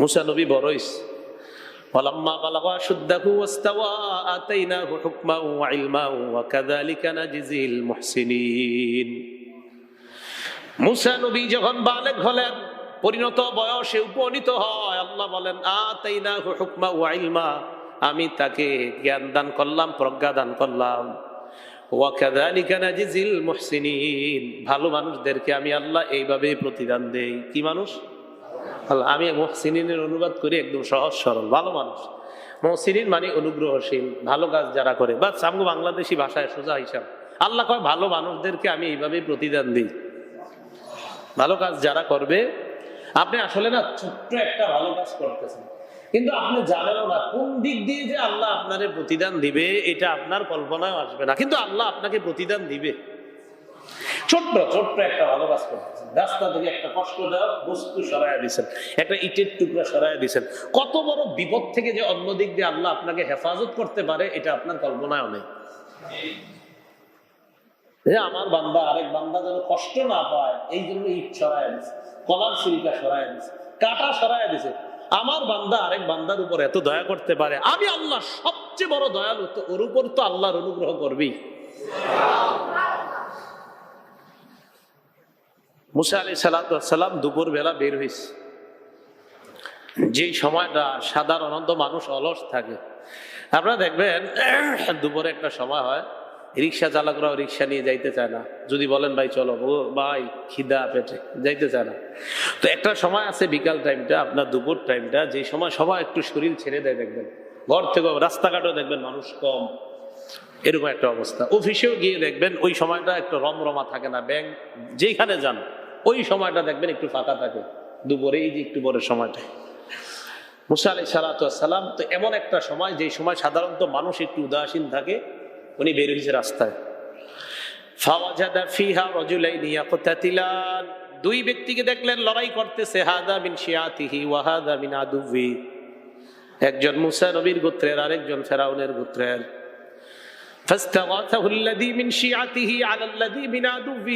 মুসা নবী বড়ইস ولما بلغ أشده واستوى آتيناه حكما وعلما وكذلك نجزي المحسنين মুসা নবী যখন বালেক হলেন পরিণত বয়সে উপনীত হয় আল্লাহ বলেন আতাইনা হুকমা ওয়া ইলমা আমি তাকে জ্ঞান দান করলাম প্রজ্ঞা দান করলাম ওয়াকাযালিকা নাজিজিল মুহসিনিন ভালো মানুষদেরকে আমি আল্লাহ এইভাবে প্রতিদান দেই কি মানুষ আমি মুহসিনিনের অনুবাদ করি, একদম সহজ, সরল, ভালো মানুষ। মহসিনিন মানে অনুগ্রহশীল, ভালো কাজ যারা করে। বা সামগো বাংলাদেশি ভাষায় সোজা হিসাব। আল্লাহ কয়, ভালো মানুষদেরকে আমি এইভাবে প্রতিদান দিই। ভালো কাজ যারা করবে, আপনি আসলে না ছোট্ট একটা ভালো কাজ করতেছেন। কিন্তু আপনি জানেনও না কোন দিক দিয়ে যে আল্লাহ আপনারে প্রতিদান দিবে, এটা আপনার কল্পনায় আসবে না। কিন্তু আল্লাহ আপনাকে প্রতিদান দিবে। ছোট্ট ছোট্ট একটা করতেছেন। রাস্তা থেকে একটা কষ্ট দেওয়া বস্তু সরাইয়া একটা ইটের টুকরা সরাইয়া কত বড় বিপদ থেকে যে দিয়ে আল্লাহ আপনাকে হেফাজত করতে পারে, এটা আপনার কল্পনায় নেই। আমার বান্দা, আরেক বান্দা যেন কষ্ট না পায়, এই জন্য ইট সরাই দিছে, কলার সিরিকা সরাই দিছে, কাটা সরাই দিছে। আমার বান্দা আরেক বান্দার উপর এত দয়া করতে পারে, আমি আল্লাহ সবচেয়ে বড় দয়ালু, তো ওর উপর তো আল্লাহর অনুগ্রহ করবি মুসা আলি সালাম দুপুর বেলা বের হয়েছে যে সময়টা সাধারণত মানুষ অলস থাকে। আপনারা দেখবেন, দুপুরে একটা সময় হয়, রিক্সা চালকরাও রিক্সা নিয়ে যাইতে চায় না। যদি বলেন, ভাই, চলো। ও, ভাই, খিদা পেটে। যাইতে চায় না। তো একটা সময় আছে বিকাল টাইমটা, আপনার দুপুর টাইমটা যে সময় সবাই একটু শরীর ছেড়ে দেয় দেখবেন। ঘর থেকে রাস্তাঘাটও দেখবেন মানুষ কম। এরকম একটা অবস্থা। অফিসেও গিয়ে দেখবেন, ওই সময়টা একটু রমরমা থাকে না ব্যাংক যেখানে যান। ওই সময়টা দেখবেন একটু ফাঁকা থাকে দুপুরে এই যে একটু পরের সময়টা মুসা আলি সালাম তো এমন একটা সময় যে সময় সাধারণত মানুষ একটু উদাসীন থাকে উনি বের হয়েছে রাস্তায় ফাওয়াজাদা ফিহা রাজুলাইনি ইয়াকতাতিলান দুই ব্যক্তিকে দেখলেন লড়াই করতেছে হাদা মিন শিয়াতিহি ওয়া হাদা মিন আদুবি একজন মুসা নবীর গোত্রের আরেকজন ফেরাউনের গোত্রের فاستغاثه الذي من شيعته على الذي من عدوه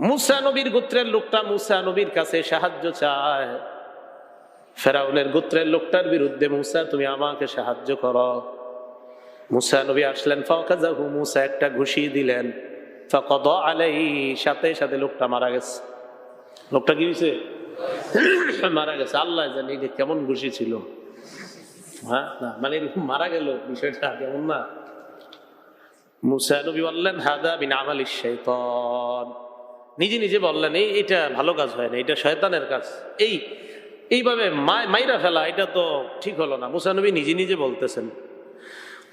মুসা নবীর গোত্রের লোকটা মুসা নবীর কাছে সাহায্য চায়। ফেরাউনের গোত্রের লোকটার বিরুদ্ধে, মুসা, তুমি আমাকে সাহায্য করো। মুসা নবী আসলেন ফাকাজাহু মুসা একটা ঘুষি দিলেন। ফাকাদ আলাই সাথে সাথে লোকটা মারা গেছে। লোকটা কি হয়েছে মারা গেছে। আল্লাহ জানি যে কেমন ঘুষি ছিল। হ্যাঁ না মানে এরকম মারা গেল, বিষয়টা কেমন না। মুসা নবী বললেন, হাদা বিন আমালি শৈতন নিজে নিজে বললেন এই এটা ভালো কাজ হয় না এটা শয়তানের কাজ এই এইভাবে মাইরা ফেলা এটা তো ঠিক হলো না মুসা নবী নিজে নিজে বলতেছেন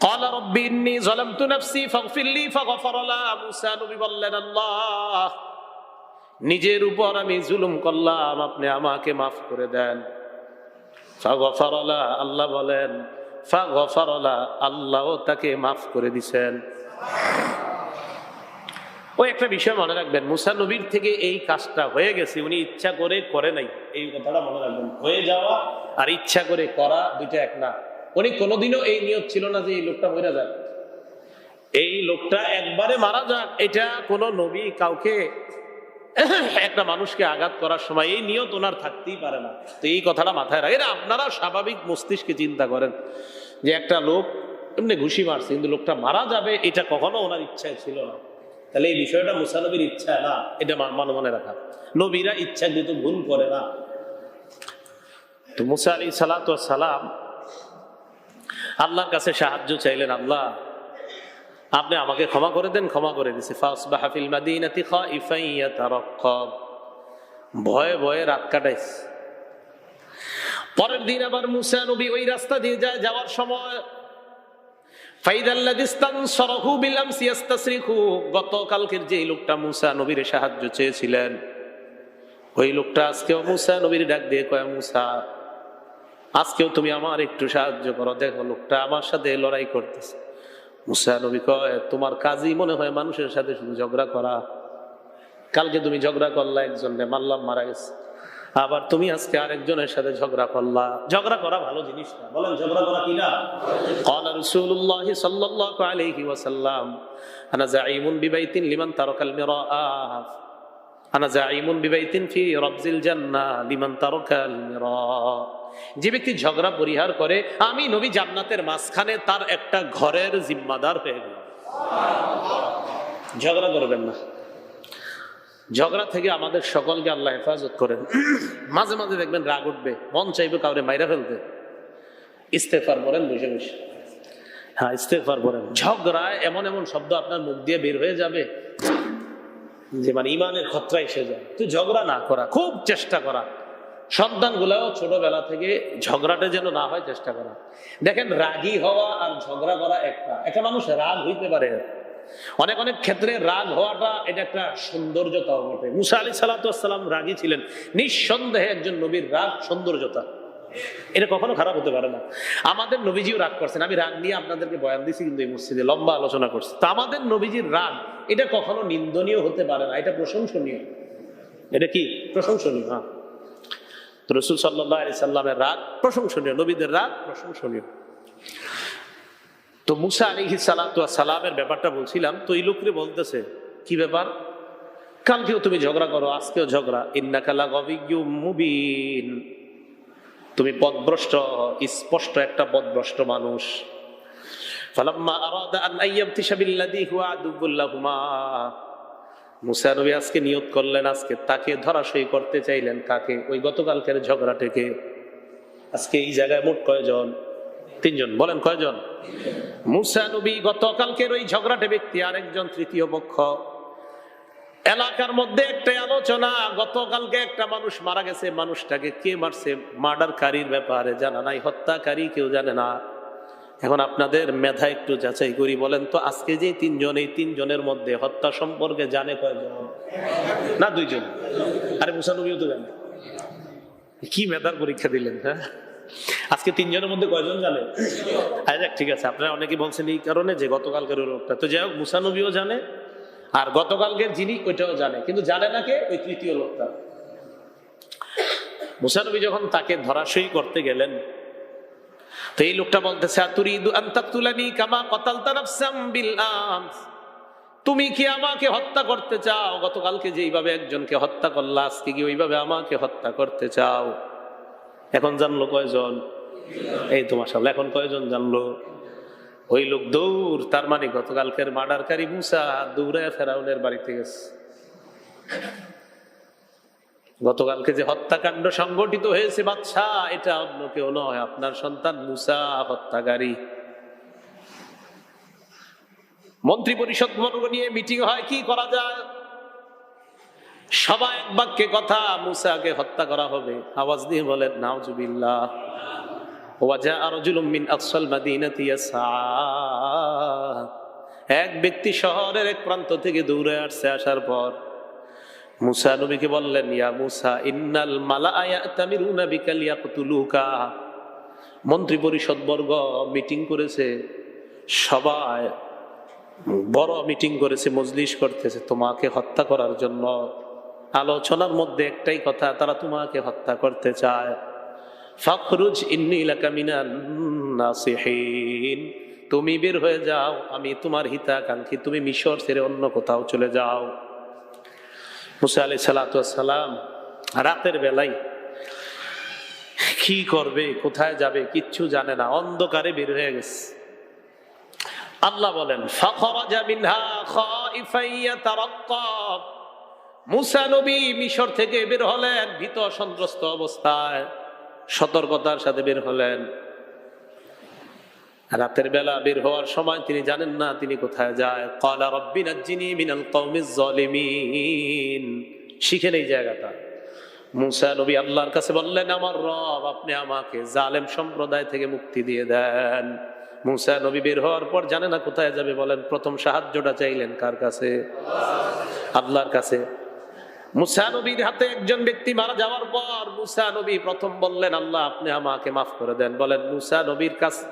قال رب إني ظلمت نفسي فاغفر لي فغفر له মুসা নবী বললেন আল্লাহ নিজের উপর আমি জুলুম করলাম আপনি আমাকে মাফ করে দেন ফাগফার লা আল্লাহ বলেন ফাগফার লা আল্লাহও তাকে মাফ করে দিছেন ওই একটা বিষয় মনে রাখবেন, মুসা নবীর থেকে এই কাজটা হয়ে গেছে, উনি ইচ্ছা করে করে নাই। এই কথাটা মনে রাখবেন, হয়ে যাওয়া আর ইচ্ছা করে করা দুইটা এক না। উনি কোনোদিনও এই নিয়ত ছিল না যে এই লোকটা মরে যাক। এই লোকটা একবারে মারা যাক, এটা কোন নবী কাউকে একটা মানুষকে আঘাত করার সময় এই নিয়ত ওনার থাকতেই পারে না। তো এই কথাটা মাথায় রাখেন, আপনারা স্বাভাবিক মস্তিষ্কে চিন্তা করেন যে একটা লোক এমনি ঘুষি মারছে, কিন্তু লোকটা মারা যাবে, এটা কখনো ওনার ইচ্ছায় ছিল না। তাহলে এই বিষয়টা মুসানবীর ইচ্ছা না। এটা মান মনে রাখা। নবীরা ইচ্ছাকৃত ভুল করে না। তো মুসা আলী সালাত সালাম আল্লাহর কাছে সাহায্য চাইলেন আল্লাহ আপনি আমাকে ক্ষমা করে দেন ক্ষমা করে দিছে। ফাসবাহাফিল মাদিনাতি খাইফান ইয়াতারাক্কাব। ভয়ে ভয়ে রাত কাটাইছে। পরের দিন আবার মুসা নবী ওই রাস্তা দিয়ে যায় যাওয়ার সময় গতকালকের যে লোকটা মুসা নবীর সাহায্য চেয়েছিলেন, ওই লোকটা আজকেও মুসা নবীর ডাক দিয়ে কয়, মুসা, আজকেও তুমি আমার একটু সাহায্য করো। দেখো, লোকটা আমার সাথে লড়াই করতেছে। মুসা নবী কয়, তোমার কাজই মনে হয় মানুষের সাথে শুধু ঝগড়া করা? কালকে তুমি ঝগড়া করলা একজন মারলাম, মারা গেছে। আবার তুমি আজকে আরেকজনের সাথে ঝগড়া করলা ঝগড়া করা ভালো জিনিস না বলেন ঝগড়া করা কি না قال رسول الله صلى الله عليه وسلم انا زعيم ببيت لمن ترك المراء আনা জাইমুন বিবাইতিন ফি রবজিল জান্নাহ লিমান তারাকাল মিরা যে ব্যক্তি ঝগড়া পরিহার করে আমি নবী জান্নাতের মাঝখানে তার একটা ঘরের জিম্মাদার হয়ে গেলাম ঝগড়া করবেন না ঝগড়া থেকে আমাদের সকলকে আল্লাহ হেফাজত করেন। মাঝে মাঝে দেখবেন রাগ উঠবে, মন চাইবে কাউরে মাইরা ফেলতে। ইস্তেফার বলেন বসে বসে। হ্যাঁ ইস্তেফার বলেন ঝগড়ায় এমন এমন শব্দ আপনার মুখ দিয়ে বের হয়ে যাবে যে মানে ইমানের খতরা এসে যায়। তো ঝগড়া না করা, খুব চেষ্টা করা। সন্তানগুলাও ছোটবেলা থেকে ঝগড়াটা যেন না হয়, চেষ্টা করা। দেখেন, রাগী হওয়া আর ঝগড়া করা একটা। একটা মানুষ রাগ হইতে পারে অনেক অনেক ক্ষেত্রে রাগ হওয়াটা এটা একটা সৌন্দর্যতাও বটে। মুসা আলী সালাতাম রাগী ছিলেন। নিঃসন্দেহে একজন নবীর রাগ সৌন্দর্যতা। এটা কখনো খারাপ হতে পারে না। আমাদের নবীজিও রাগ করছেন। আমি রাগ নিয়ে আপনাদেরকে বয়ান দিছি, কিন্তু এই মসজিদে লম্বা আলোচনা করছি। তা আমাদের নবীজির রাগ, এটা কখনো নিন্দনীয় হতে পারে না। এটা প্রশংসনীয়। এটা কি? প্রশংসনীয় হ্যাঁ। রসুল সাল্লাহ আলি সাল্লামের রাগ প্রশংসনীয়। নবীদের রাগ প্রশংসনীয়। তো মুসা আলী সালামের ব্যাপারটা বলছিলাম, তো এই লোকরে বলতেছে, কি ব্যাপার? কালকেও তুমি ঝগড়া করো, আজকেও ঝগড়া। ইন্নাকালা গবিজ্ঞ মুবিন। তুমি পদভ্রষ্ট, স্পষ্ট একটা পদভ্রষ্ট মানুষ। ফালাম্মা আরাদা আন আইয়াবতিশা বিল্লাযী হুয়া আদুবুল্লাহুমা মুসা নবী আজকে নিয়ত করলেন, আজকে তাকে ধরাশয়ী করতে চাইলেন কাকে? ওই গতকালকের ঝগড়াটাকে। আজকে এই জায়গায় মোট কয়জন? তিনজন, বলেন কয়জন? মুসা নবী গতকালকের ওই ঝগড়াটে ব্যক্তি, আরেকজন তৃতীয় পক্ষ। এলাকার মধ্যে একটা আলোচনা, গতকালকে একটা মানুষ মারা গেছে, মানুষটাকে কে মারছে? মার্ডারকারীর ব্যাপারে জানা নাই, হত্যাকারী কেউ জানে না। এখন আপনাদের মেধা একটু যাচাই করি, বলেন তো, আজকে যে তিনজন, এই তিনজনের মধ্যে হত্যা সম্পর্কে জানে কয়জন? না, দুইজন। আরে মুসানবীও তো জানে। কি মেধার পরীক্ষা দিলেন হ্যাঁ? আজকে তিনজনের মধ্যে কয়জন জানে? ঠিক আছে, আপনারা অনেকে বলছেন এই কারণে যে গতকালকের লোকটা। তো যাই হোক মুসানবীও জানে, আর গতকালকের যিনি, ওইটাও জানে। কিন্তু জানে না কে? ওই তৃতীয় লোকটা। মুসানবী যখন তাকে ধরাশয়ী করতে গেলেন, তো এই লোকটা বলতেছে তুমি কি আমাকে হত্যা করতে চাও? গতকালকে যেইভাবে একজনকে হত্যা করলা, আজকে কি ওইভাবে আমাকে হত্যা করতে চাও? এখন জানলো কয়জন? এই তোমার সামনে এখন কয়জন জানলো? ওই লোক দৌড় তার মানে গতকালকের মার্ডারকারী মুসা দৌড়ে ফেরাউনের বাড়িতে গেছে। গতকালকে যে হত্যাকাণ্ড সংগঠিত হয়েছে বাচ্চা এটা অন্য কেউ নয়, আপনার সন্তান মুসা হত্যাকারী। মন্ত্রী পরিষদ নিয়ে মিটিং হয়, কি করা যায়? সবাই এক বাক্যে কথা মুসাকে হত্যা করা হবে। আওয়াজ দিয়ে বলেন নাওজুবিল্লাহ ওয়াজা আরজুলুম মিন আকসাল মাদিনাতি ইয়াসআ। এক ব্যক্তি শহরের এক প্রান্ত থেকে দৌড়ে আসছে, আসার পর মুসা নবীকে বললেন, ইয়া মুসা, ইন্নাল মালা ইয়াতামিরুনা বিকা লিয়াকতুলুকা মন্ত্রী পরিষদ বর্গ মিটিং করেছে, সবাই বড় মিটিং করেছে, মজলিস করতেছে, তোমাকে হত্যা করার জন্য। আলোচনার মধ্যে একটাই কথা, তারা তোমাকে হত্যা করতে চায়। ফখরুজ নাসিহিন। তুমি বের হয়ে যাও, আমি তোমার হিতাকাঙ্ক্ষী, তুমি মিশর ছেড়ে অন্য কোথাও চলে যাও। মুসা আলি সালাম রাতের বেলায় কি করবে, কোথায় যাবে, কিচ্ছু জানে না, অন্ধকারে বের হয়ে গেছে। আল্লাহ বলেন, ফখরাজা মিনহা খাইফান ইয়াতারাক্কাব মুসা নবী মিশর থেকে বের হলেন, ভীত সন্ত্রস্ত অবস্থায়। সতর্কতার সাথে বের হলেন। রাতের বেলা বের হওয়ার সময় তিনি জানেন না তিনি কোথায় যায়। কলা রব্বি নাজ্জিনি মিনাল কওমিজ জালিমিন শিখেন এই জায়গাটা। মুসা নবী আল্লাহর কাছে বললেন, আমার রব, আপনি আমাকে জালেম সম্প্রদায় থেকে মুক্তি দিয়ে দেন। মুসা নবী বের হওয়ার পর জানে না কোথায় যাবে বলেন, প্রথম সাহায্যটা চাইলেন কার কাছে? আল্লাহর কাছে। মুসা নবীর হাতে একজন ব্যক্তি মারা যাওয়ার পর মুসা নবী প্রথম বললেন, আল্লাহ, আপনি আমাকে মাফ করে দেন। বলেন, মুসা নবীর কাছ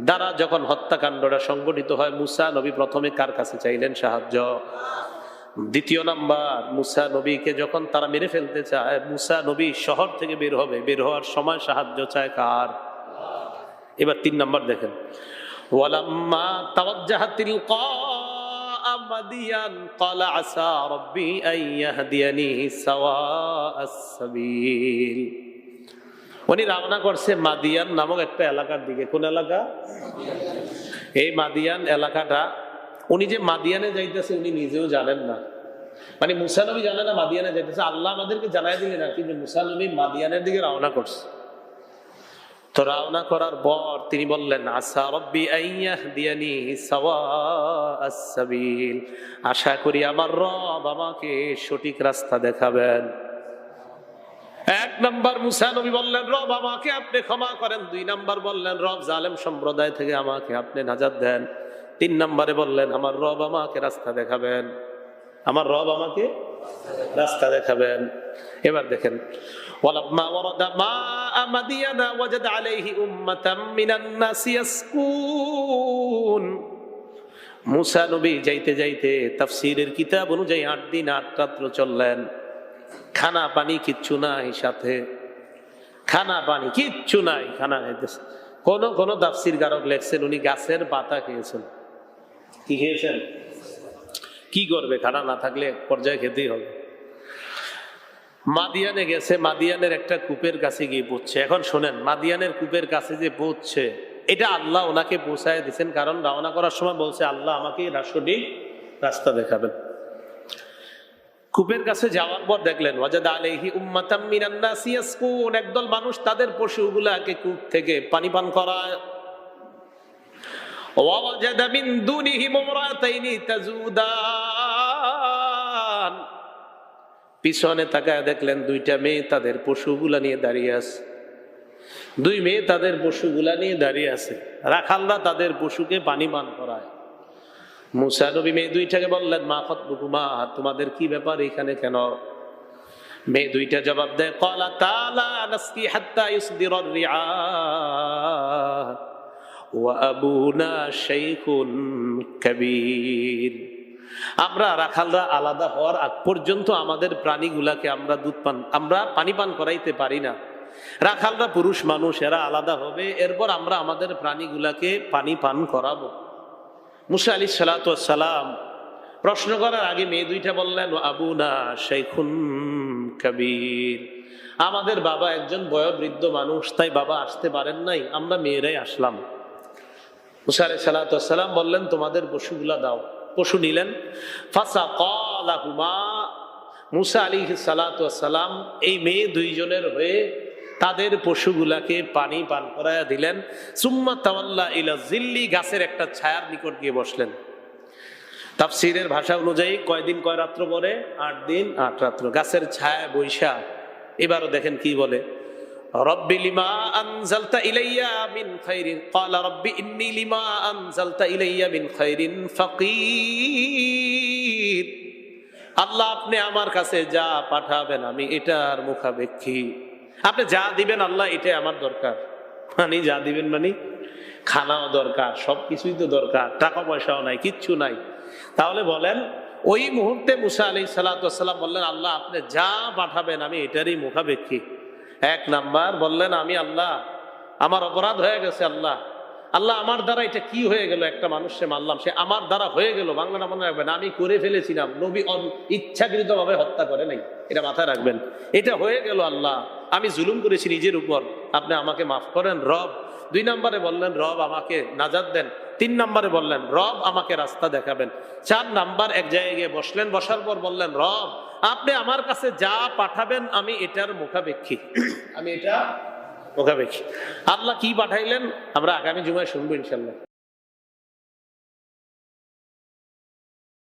দ্বারা যখন হত্যাকাণ্ডটা সংগঠিত হয়, মুসা নবী প্রথমে কার কাছে চাইলেন সাহায্য? দ্বিতীয় নাম্বার, মুসা নবীকে যখন তারা মেরে ফেলতে চায়, মুসা নবী শহর থেকে বের হবে। বের হওয়ার সময় সাহায্য চায় কার? এবার তিন নাম্বার দেখেন। ওয়ালাম্মা তাওয়াজ্জাহা তিলকা মাদিয়ান ক্বালা আসা রাব্বি আন ইয়াহদিয়ানি সাওয়াআস সাবিল। উনি রওনা করছে মাদিয়ান নামক একটা এলাকার দিকে। কোন এলাকা? এই মাদিয়ান এলাকাটা, উনি যে মাদিয়ানে যাইতেছে উনি নিজেও জানেন না। মানে মুসানবী জানে না মাদিয়ানে যাইতেছে। আল্লাহ আমাদেরকে জানাই দিলেন আর কি যে মুসানবী মাদিয়ানের দিকে রওনা করছে। তো রওনা করার পর তিনি বললেন আসা রব্বি সাওয়াআস সাবিল আশা করি আমার রব আমাকে সঠিক রাস্তা দেখাবেন। এক নম্বর মুসা নবী বললেন, রব আমাকে আপনি ক্ষমা করেন। দুই নম্বর বললেন, রব জালেম সম্প্রদায় থেকে আমাকে আপনি নাজাদ দেন। তিন নম্বরে বললেন, আমার রব আমাকে রাস্তা দেখাবেন। আমার রব আমাকে রাস্তা দেখাবেন এবার দেখেন ولما ورد ماء مدين وجد عليه أمة من الناس يسكون মুসা নবী যাইতে যাইতে তাফসিরের কিতাব অনুযায়ী আট দিন আট রাত্র চললেন খানা পানি কিচ্ছু নাই সাথে খানা পানি কিচ্ছু নাই খানা খাইতেছে কোন কোন তাফসির গারক লেখছেন উনি গাছের পাতা খেয়েছেন কি খেয়েছেন কি করবে? খানা না থাকলে পর্যায়ে খেতেই হবে। মাদিয়ানে গেছে, মাদিয়ানের একটা কূপের কাছে গিয়ে পৌঁছছে এখন শোনেন, মাদিয়ানের কূপের কাছে যে পৌঁছছে এটা আল্লাহ ওনাকে পৌঁছায় দিচ্ছেন কারণ রওনা করার সময় বলছে, আল্লাহ আমাকে রাষ্ট্রটি রাস্তা দেখাবেন কূপের কাছে যাওয়ার পর দেখলেন, ওয়াজাদ আলাইহি উম্মাতাম মিনান নাসি ইয়াসকুন। একদল মানুষ তাদের পশুগুলাকে কূপ থেকে পানি পান করায়। ওয়াজাদ মিন দুনিহিম ইমরাতাইনি তাজুদান পিছনে তাকায় দেখলেন দুইটা মেয়ে তাদের পশুগুলা নিয়ে দাঁড়িয়ে আছে। দুই মেয়ে তাদের পশুগুলা নিয়ে দাঁড়িয়ে আছে। রাখালরা তাদের পশুকে পানি পান করায়। মুসা মেয়ে দুইটাকে বললেন, মা খতবুকুমা, তোমাদের কি ব্যাপার এখানে কেন? মেয়ে দুইটা জবাব দেয় কলা তালা নাসকি হাত্তা ইসদির রিআ। শাইখুন কাবীর। আমরা রাখালরা আলাদা হওয়ার আগ পর্যন্ত আমাদের প্রাণীগুলাকে আমরা দুধ পান, আমরা পানি পান করাইতে পারি না। রাখালরা পুরুষ মানুষ, এরা আলাদা হবে, এরপর আমরা আমাদের প্রাণীগুলাকে পানি পান করাবো। মুসা আলী সালাম প্রশ্ন করার আগে মেয়ে দুইটা বললেন আবু না শেখুন কবির। আমাদের বাবা একজন বয়োবৃদ্ধ মানুষ, তাই বাবা আসতে পারেন নাই, আমরা মেয়েরাই আসলাম। মুসা আলী সালাম বললেন, তোমাদের পশুগুলা দাও। পশু নিলেন। ফাসা কলাহুমা মুসা আলী সালাম এই মেয়ে দুইজনের হয়ে তাদের পশুগুলাকে পানি পান করাইয়া দিলেন। সুম্মা তাওয়াল্লা ইলা জিল্লি, গাছের একটা ছায়ার নিকট গিয়ে বসলেন। তাফসিরের ভাষা অনুযায়ী কয়দিন, কয় রাত্র পরে? আট দিন, আট রাত্র। গাছের ছায়া বৈশা এবারও দেখেন কি বলে। রব্বি লিমা আনজালতা ইলাইয়া মিন খাইরিন। ক্বালা রব্বি ইন্নী লিমা আনজালতা ইলাইয়া মিন খাইরিন ফাকির। আল্লাহ আপনি আমার কাছে যা পাঠাবেন আমি এটার মুখাপেক্ষী। আপনি যা দিবেন আল্লাহ এটাই আমার দরকার। মানে যা দিবেন মানে? খানাও দরকার সব কিছুই তো দরকার টাকা পয়সাও নাই, কিচ্ছু নাই। তাহলে বলেন, ওই মুহূর্তে মুসা আলি সাল্লাম বললেন, আল্লাহ আপনি যা পাঠাবেন আমি এটারই মুখাপেক্ষী। এক নাম্বার বললেন, আমি আল্লাহ, আমার অপরাধ হয়ে গেছে আল্লাহ। আল্লাহ আমার দ্বারা এটা কি হয়ে গেল? একটা মানুষ সে মারলাম, সে আমার দ্বারা হয়ে গেল। বাংলাটা মনে রাখবেন, আমি করে ফেলেছিলাম নবী ইচ্ছাকৃত ভাবে হত্যা করে নাই। এটা মাথায় রাখবেন। এটা হয়ে গেল আল্লাহ। আমি জুলুম করেছি নিজের উপর। আপনি আমাকে মাফ করেন, রব। দুই নম্বরে বললেন, রব আমাকে নাজাদ দেন। তিন নম্বরে বললেন, রব আমাকে রাস্তা দেখাবেন। চার নাম্বার এক জায়গায় গিয়ে বসলেন। বসার পর বললেন, রব আপনি আমার কাছে যা পাঠাবেন আমি এটার মুখাপেক্ষী। আমি এটা মুখাপেক্ষী। আল্লাহ কি পাঠাইলেন? আমরা আগামী জুমায় শুনব ইনশাল্লাহ